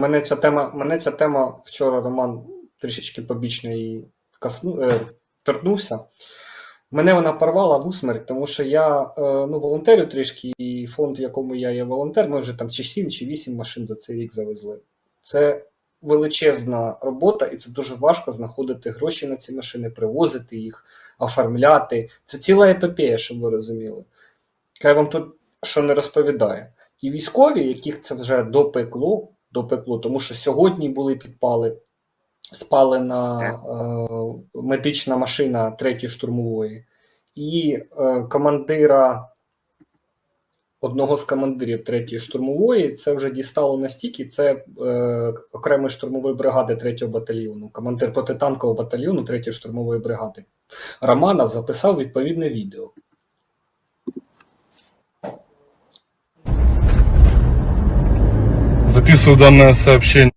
Мене ця тема, мене ця тема вчора Роман трішечки побічно її касну, е, торкнувся. Мене вона порвала в усмерть, тому що я е, ну, волонтерю трішки, і фонд, в якому я є волонтер, ми вже там чи 7 чи 8 машин за цей рік завезли. Це величезна робота, і це дуже важко знаходити гроші на ці машини, привозити їх, оформляти. Це ціла епопея, щоб ви розуміли. Я вам тут що не розповідає. І військові, яких це вже допекло, допекло, тому що сьогодні були підпали, спалена е, медична машина третьої штурмової, і е, командира, одного з командирів третьої штурмової, це вже дістало настільки, це е, окремої штурмової бригади третього батальйону, командир протитанкового батальйону третьої штурмової бригади. Романов записав відповідне відео. Записываю данное сообщение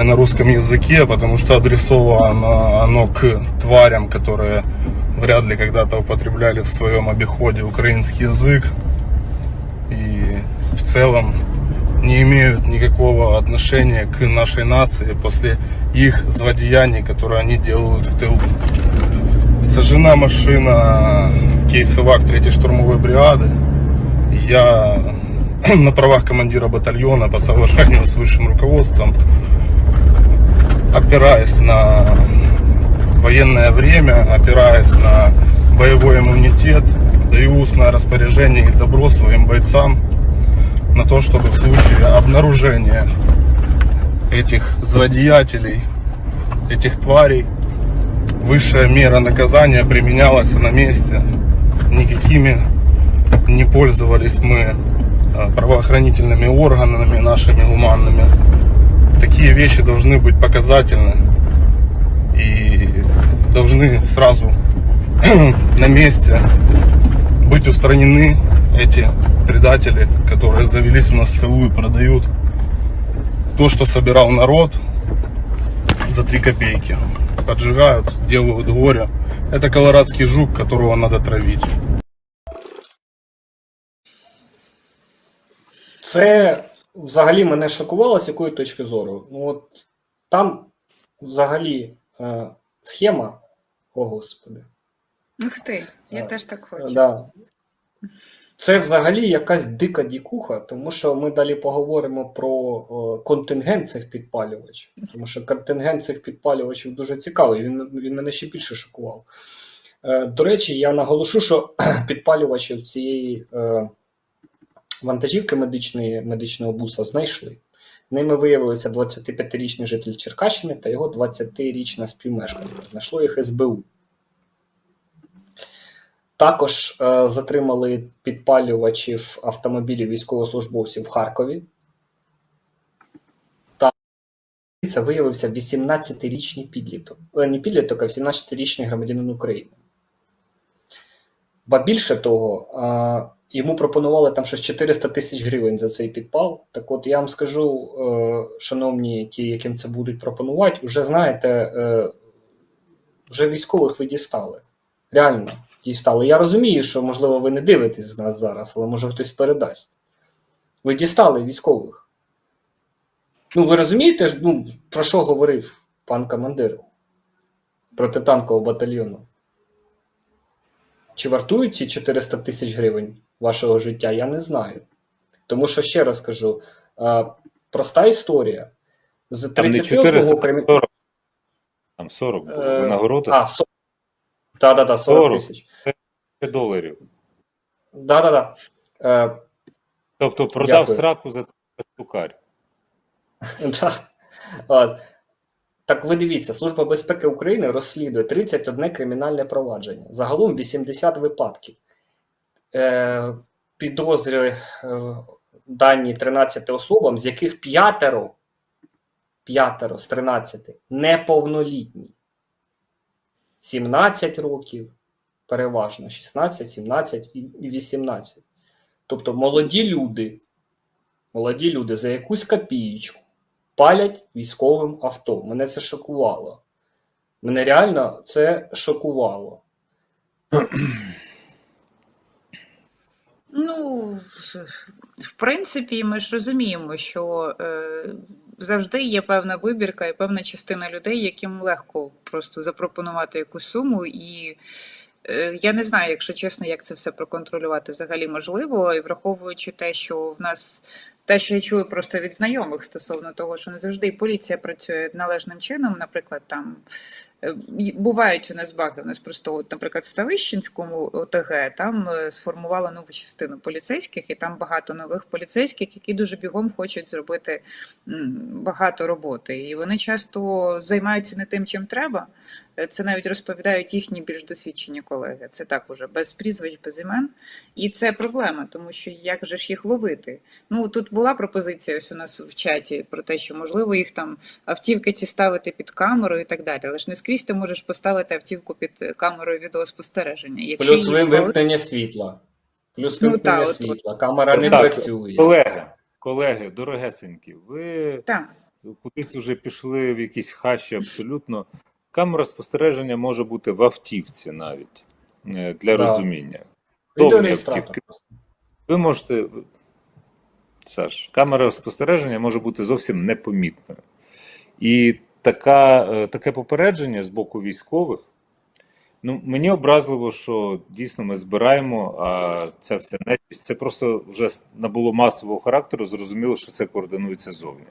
на русском языке, потому что адресовано оно к тварям, которые вряд ли когда-то употребляли в своем обиходе украинский язык и в целом не имеют никакого отношения к нашей нации после их злодеяний, которые они делают в тылу. Сожжена машина кейсовак 3 штурмовой бригады. Я на правах командира батальона по соглашению с высшим руководством, опираясь на военное время, опираясь на боевой иммунитет, даю устное распоряжение и добро своим бойцам на то, чтобы в случае обнаружения этих злодеятелей, этих тварей, высшая мера наказания применялась на месте. Никакими не пользовались мы правоохранительными органами нашими гуманными. Такие вещи должны быть показательны и должны сразу на месте быть устранены эти предатели, которые завелись у нас в тылу и продают то, что собирал народ за 3 копейки. Поджигают, делают горе. Это колорадский жук, которого надо травить. Це взагалі мене шокувало з якої точки зору. Ну, от там взагалі е, схема, о господи. Ух ти, я Е, теж так хочу. Да. Це взагалі якась дика дікуха, тому що ми далі поговоримо про е, контингент цих підпалювачів. Тому що контингент цих підпалювачів дуже цікавий, він, він мене ще більше шокував. Е, до речі, я наголошу, що підпалювачів цієї е, вантажівки медичної, медичного буса знайшли. Ними виявилися 25-річний житель Черкащини та його 20-річна співмешканка. Знайшло їх СБУ. Також е, затримали підпалювачів автомобілів військовослужбовців в Харкові. Та це виявився 18-річний підліток. Е, не підліток, а 18-річний громадянин України. Ба більше того, е, йому пропонували там щось 400 тисяч гривень за цей підпал. Так от я вам скажу, е, шановні ті, яким це будуть пропонувати, вже знаєте, е, вже військових ви дістали. Реально дістали. Я розумію, що, можливо, ви не дивитесь з нас зараз, але може хтось передасть. Ви дістали військових. Ну, ви розумієте, ну, про що говорив пан командир протитанкового батальйону? Чи вартують ці 400 тисяч гривень вашого життя, я не знаю. Тому що ще раз кажу: е, проста історія. З Там не 31 400, кримі- 40. Там 40 було. Е, А, 40. Так, так, так, 40 40. тисяч. 100 доларів. Да, да, да. Е, Тобто продав Дякую. сраку за штукарь. Да. Так ви дивіться, Служба безпеки України розслідує 31 кримінальне провадження. Загалом 80 випадків. Е, підозри е, дані 13 особам, з яких п'ятеро, п'ятеро з 13 неповнолітні. 17 років, переважно 16, 17 і і 18. Тобто молоді люди, молоді люди за якусь копієчку палять військовим авто. Мене це шокувало. Мене реально це шокувало. Ну, в принципі, ми ж розуміємо, що е, завжди є певна вибірка і певна частина людей, яким легко просто запропонувати якусь суму. І е, я не знаю, якщо чесно, як це все проконтролювати взагалі можливо, і враховуючи те, що в нас. Те, що я чую просто від знайомих стосовно того, що не завжди поліція працює належним чином, наприклад, там е, бувають у нас баги. У нас просто, от, наприклад, в Ставищенському ОТГ там е, сформувала нову частину поліцейських, і там багато нових поліцейських, які дуже бігом хочуть зробити багато роботи. І вони часто займаються не тим, чим треба. Е, Це навіть розповідають їхні більш досвідчені колеги. Це так уже без прізвищ, без імен. І це проблема, тому що як же ж їх ловити? Ну тут була пропозиція ось у нас в чаті про те, що можливо їх там автівки ці ставити під камеру і так далі. Але ж не скрізь ти можеш поставити автівку під камерою відеоспостереження. Якщо Плюс її вимкнення світла. Плюс Ну, вимкнення та, от- світла. Камера не Так, працює. Колеги, колеги, дорогесенькі, ви Так. кудись вже пішли в якісь хащі абсолютно. Камера спостереження може бути в автівці навіть е, для Да. розуміння. Відеореєстратор. автівки. Ви можете. Саш, камера спостереження може бути зовсім непомітною. І така, е, таке попередження з боку військових. Ну, мені образливо, що дійсно ми збираємо, а це все нечість. Це просто вже набуло масового характеру. Зрозуміло, що це координується зовні.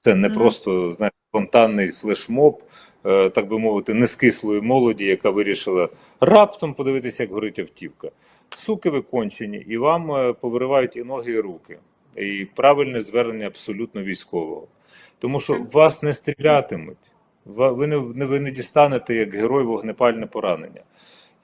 Це не Мгм. просто знаєте, спонтанний флешмоб, е, так би мовити, нескислої молоді, яка вирішила раптом подивитися, як горить автівка. Суки викончені, і вам е, повиривають і ноги, і руки. І правильне звернення абсолютно військового. Тому що вас не стрілятимуть. Ви не, не, ви не дістанете як герой вогнепальне поранення.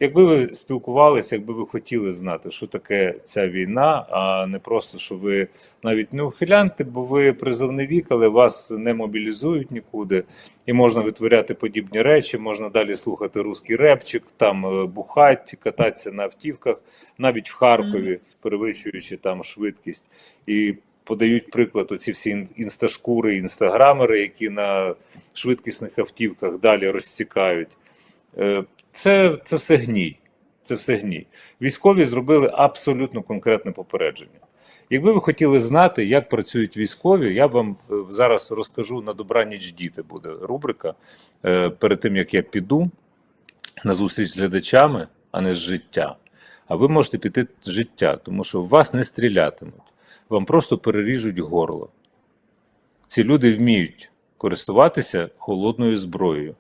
Якби ви спілкувалися, якби ви хотіли знати, що таке ця війна, а не просто, що ви навіть не ухилянти, бо ви призовний вік, але вас не мобілізують нікуди, і можна витворяти подібні речі, можна далі слухати русський репчик, там е, бухать, кататися на автівках, навіть в Харкові, перевищуючи там швидкість. І подають приклад оці всі ін- інсташкури, інстаграмери, які на швидкісних автівках далі розсікають. Це, це все гній. Це все гній. Військові зробили абсолютно конкретне попередження. Якби ви хотіли знати, як працюють військові, я вам е, зараз розкажу на добраніч діти буде рубрика. Е, Перед тим як я піду на зустріч з глядачами, а не з життя. А ви можете піти з життя, тому що вас не стрілятимуть, вам просто переріжуть горло. Ці люди вміють користуватися холодною зброєю.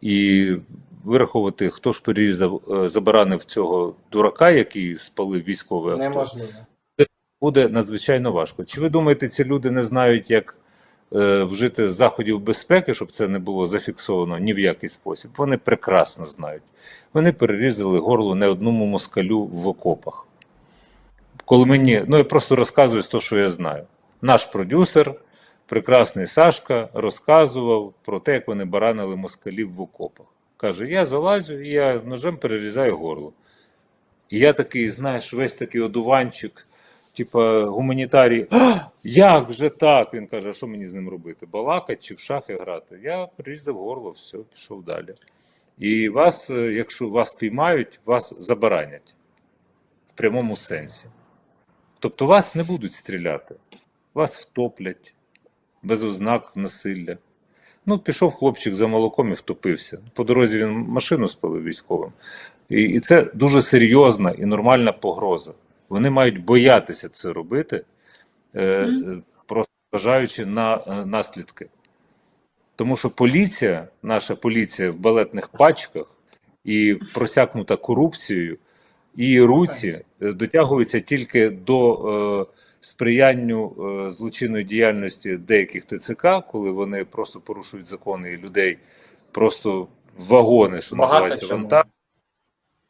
І вираховувати, хто ж перерізав, е, забаранив цього дурака, який спалив військове авто, Неможливо. буде надзвичайно важко. Чи ви думаєте, ці люди не знають, як е, вжити заходів безпеки, щоб це не було зафіксовано ні в який спосіб? Вони прекрасно знають. Вони перерізали горло не одному москалю в окопах. Коли мені, ну я просто розказую з того, що я знаю. Наш продюсер, прекрасний Сашка, розказував про те, як вони баранили москалів в окопах. Каже: я залазю і я ножем перерізаю горло. І я такий, знаєш, весь такий одуванчик, типа гуманітарій. «А, як же так? Він каже, а що мені з ним робити? Балакати чи в шахи грати? Я перерізав горло, все, пішов далі. І вас, е, якщо вас піймають, вас забаранять в прямому сенсі. Тобто вас не будуть стріляти, вас втоплять без ознак насилля. Ну, пішов хлопчик за молоком і втопився. По дорозі він машину спалив військовим. І, і це дуже серйозна і нормальна погроза. Вони мають боятися це робити, е, просто зважаючи на е, наслідки. Тому що поліція, наша поліція в балетних пачках і просякнута корупцією, і руці е, дотягуються тільки до е, сприянню е, злочинної діяльності деяких ТЦК, коли вони просто порушують закони і людей просто в вагони, що Багато називається чому. вантаж.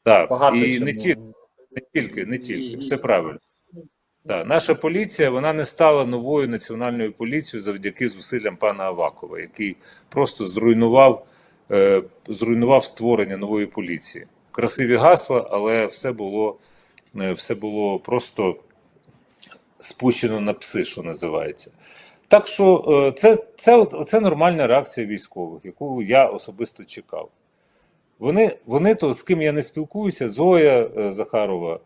Так, Багато і чому. не тільки, не тільки, не тільки, І- все правильно. Так, наша поліція вона не стала новою національною поліцією завдяки зусиллям пана Авакова, який просто зруйнував, е, зруйнував створення нової поліції. Красиві гасла, але все було, е, все було просто спущено на пси, що називається. Так що е, це, це, це нормальна реакція військових, яку я особисто чекав. Вони, вони то, з ким я не спілкуюся, Зоя е, Захарова,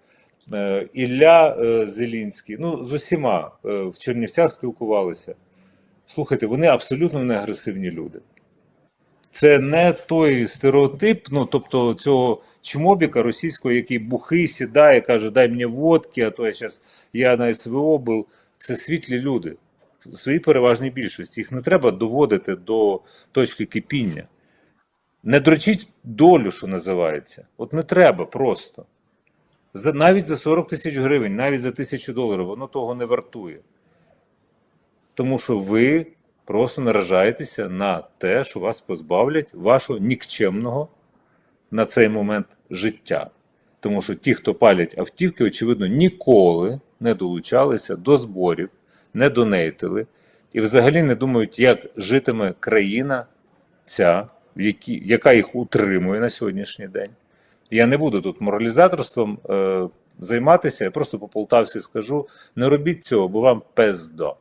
е, Ілля Зелінський, ну, з усіма в Чернівцях спілкувалися. Слухайте, вони абсолютно не агресивні люди. Це не той стереотип, ну тобто цього чмобіка російського, який бухий сідає, каже, дай мені водки, а то я зараз я на СВО був. Це світлі люди. В своїй переважній більшості. Їх не треба доводити до точки кипіння. Не дрочіть долю, що називається. От не треба просто. За, навіть за 40 тисяч гривень, навіть за тисячу доларів, воно того не вартує. Тому що ви просто наражаєтеся на те, що вас позбавлять вашого нікчемного на цей момент життя. Тому що ті, хто палять автівки, очевидно, ніколи не долучалися до зборів, не донейтили і взагалі не думають, як житиме країна ця, яка їх утримує на сьогоднішній день. Я не буду тут моралізаторством е, займатися, я просто по полтавці скажу: не робіть цього, бо вам пездо.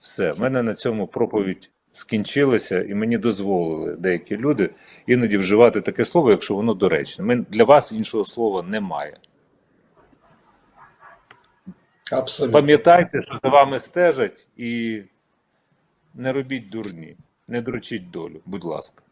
Все, в мене на цьому проповідь скінчилася, і мені дозволили деякі люди іноді вживати таке слово, якщо воно доречне. Ми, для вас іншого слова немає. Абсолютно. Пам'ятайте, що за вами стежать, і не робіть дурні, не дрочіть долю, будь ласка.